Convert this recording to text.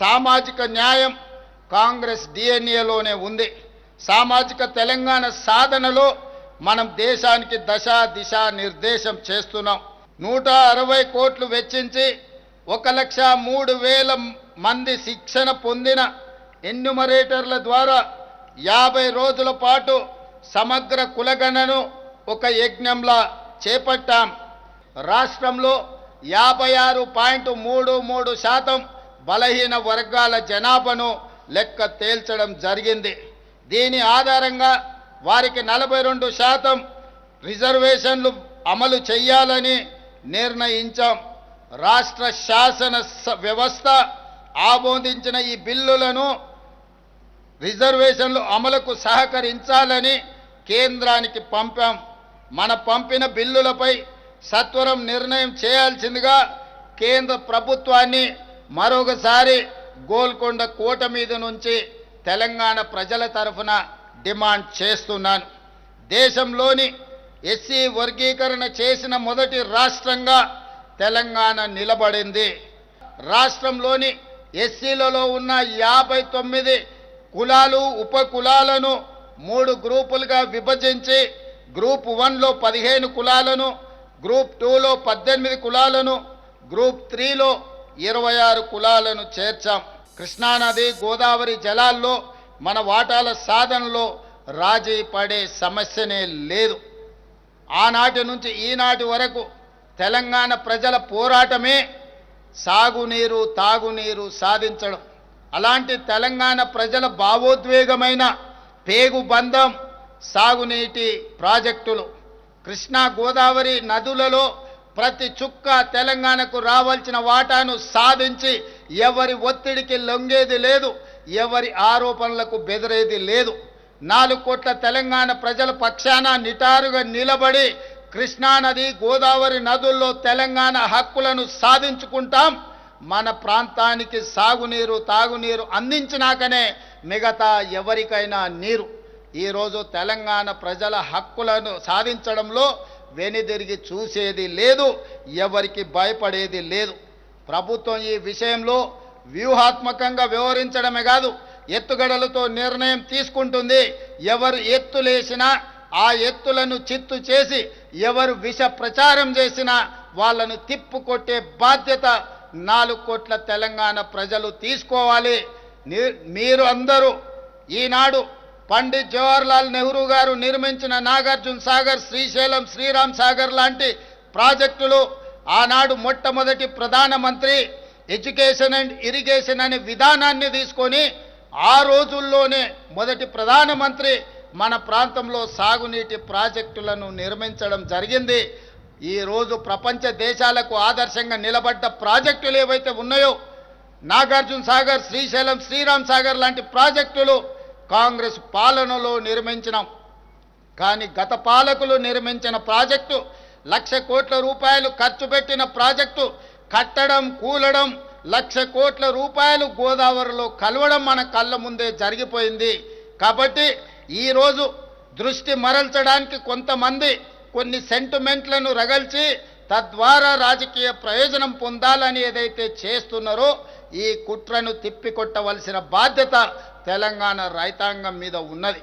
సామాజిక న్యాయం కాంగ్రెస్ డిఎన్ఏలోనే ఉంది. సామాజిక తెలంగాణ సాధనలో మనం దేశానికి దశ దిశ నిర్దేశం చేస్తున్నాం. నూట అరవై కోట్లు వెచ్చించి ఒక లక్ష మూడు వేల మంది శిక్షణ పొందిన ఎన్యుమరేటర్ల ద్వారా యాభై రోజుల పాటు సమగ్ర కులగణను ఒక యజ్ఞంలా చేపట్టాం. రాష్ట్రంలో యాభై ఆరు పాయింట్ మూడు మూడు శాతం బలహీన వర్గాల జనాభాను లెక్క తేల్చడం జరిగింది. దీని ఆధారంగా వారికి నలభై రెండు శాతం రిజర్వేషన్లు అమలు చేయాలని నిర్ణయించాం. రాష్ట్ర శాసన స- వ్యవస్థ ఆమోదించిన ఈ బిల్లులను రిజర్వేషన్లు అమలుకు సహకరించాలని కేంద్రానికి పంపాం. మన పంపిన బిల్లులపై సత్వరం నిర్ణయం చేయాల్సిందిగా కేంద్ర ప్రభుత్వాన్ని మరొకసారి గోల్కొండ కోట మీద నుంచి తెలంగాణ ప్రజల తరఫున డిమాండ్ చేస్తున్నాను. దేశంలోని ఎస్సీ వర్గీకరణ చేసిన మొదటి రాష్ట్రంగా తెలంగాణ నిలబడింది. రాష్ట్రంలోని ఎస్సీలలో ఉన్న యాభై తొమ్మిది కులాలు ఉప కులాలను మూడు గ్రూపులుగా విభజించి గ్రూప్ వన్లో పదిహేను కులాలను గ్రూప్ టూలో పద్దెనిమిది కులాలను గ్రూప్ త్రీలో ఇరవై ఆరు కులాలను చేర్చాం. కృష్ణానది గోదావరి జలాల్లో మన వాటాల సాధనలో రాజీ పడే సమస్యనే లేదు. ఆనాటి నుంచి ఈనాటి వరకు తెలంగాణ ప్రజల పోరాటమే సాగునీరు తాగునీరు సాధించడం. అలాంటి తెలంగాణ ప్రజల భావోద్వేగమైన పేగు బంధం సాగునీటి ప్రాజెక్టులు. కృష్ణా గోదావరి నదులలో ప్రతి చుక్క తెలంగాణకు రావాల్సిన వాటాను సాధించి ఎవరి ఒత్తిడికి లొంగేది లేదు ఎవరి ఆరోపణలకు బెదిరేది లేదు. నాలుగు కోట్ల తెలంగాణ ప్రజల పక్షాన నిటారుగా నిలబడి కృష్ణానది గోదావరి నదుల్లో తెలంగాణ హక్కులను సాధించుకుంటాం. మన ప్రాంతానికి సాగునీరు తాగునీరు అందించినాకనే మిగతా ఎవరికైనా నీరు. ఈరోజు తెలంగాణ ప్రజల హక్కులను సాధించడంలో వెనుదిరిగి చూసేది లేదు ఎవరికి భయపడేది లేదు. ప్రభుత్వం ఈ విషయంలో వ్యూహాత్మకంగా వివరించడమే కాదు ఎత్తుగడలతో నిర్ణయం తీసుకుంటుంది. ఎవరు ఎత్తులేసినా ఆ ఎత్తులను చిత్తు చేసి ఎవరు విష ప్రచారం చేసినా వాళ్ళను తిప్పుకొట్టే బాధ్యత నాలుగు కోట్ల తెలంగాణ ప్రజలు తీసుకోవాలి. మీరు అందరూ ఈనాడు పండిత్ జవహర్లాల్ నెహ్రూ గారు నిర్మించిన నాగార్జున సాగర్ శ్రీశైలం శ్రీరామ్ సాగర్ లాంటి ప్రాజెక్టులు ఆనాడు మొట్టమొదటి ప్రధానమంత్రి ఎడ్యుకేషన్ అండ్ ఇరిగేషన్ అనే విధానాన్ని తీసుకొని ఆ రోజుల్లోనే మొదటి ప్రధానమంత్రి మన ప్రాంతంలో సాగునీటి ప్రాజెక్టులను నిర్మించడం జరిగింది. ఈరోజు ప్రపంచ దేశాలకు ఆదర్శంగా నిలబడ్డ ప్రాజెక్టులు ఏవైతే ఉన్నాయో నాగార్జున సాగర్ శ్రీశైలం శ్రీరామ్ సాగర్ లాంటి ప్రాజెక్టులు కాంగ్రెస్ పాలనలో నిర్మించినాం. కానీ గత పాలకులు నిర్మించిన ప్రాజెక్టు లక్ష కోట్ల రూపాయలు ఖర్చు పెట్టిన ప్రాజెక్టు కట్టడం కూలడం లక్ష కోట్ల రూపాయలు గోదావరిలో కలవడం మన కళ్ళ ముందే జరిగిపోయింది. కాబట్టి ఈరోజు దృష్టి మరల్చడానికి కొంతమంది కొన్ని సెంటిమెంట్లను రగల్చి తద్వారా రాజకీయ ప్రయోజనం పొందాలని ఏదైతే చేస్తున్నారో ఈ కుట్రను తిప్పికొట్టవలసిన బాధ్యత తెలంగాణ రైతాంగం మీద ఉన్నది.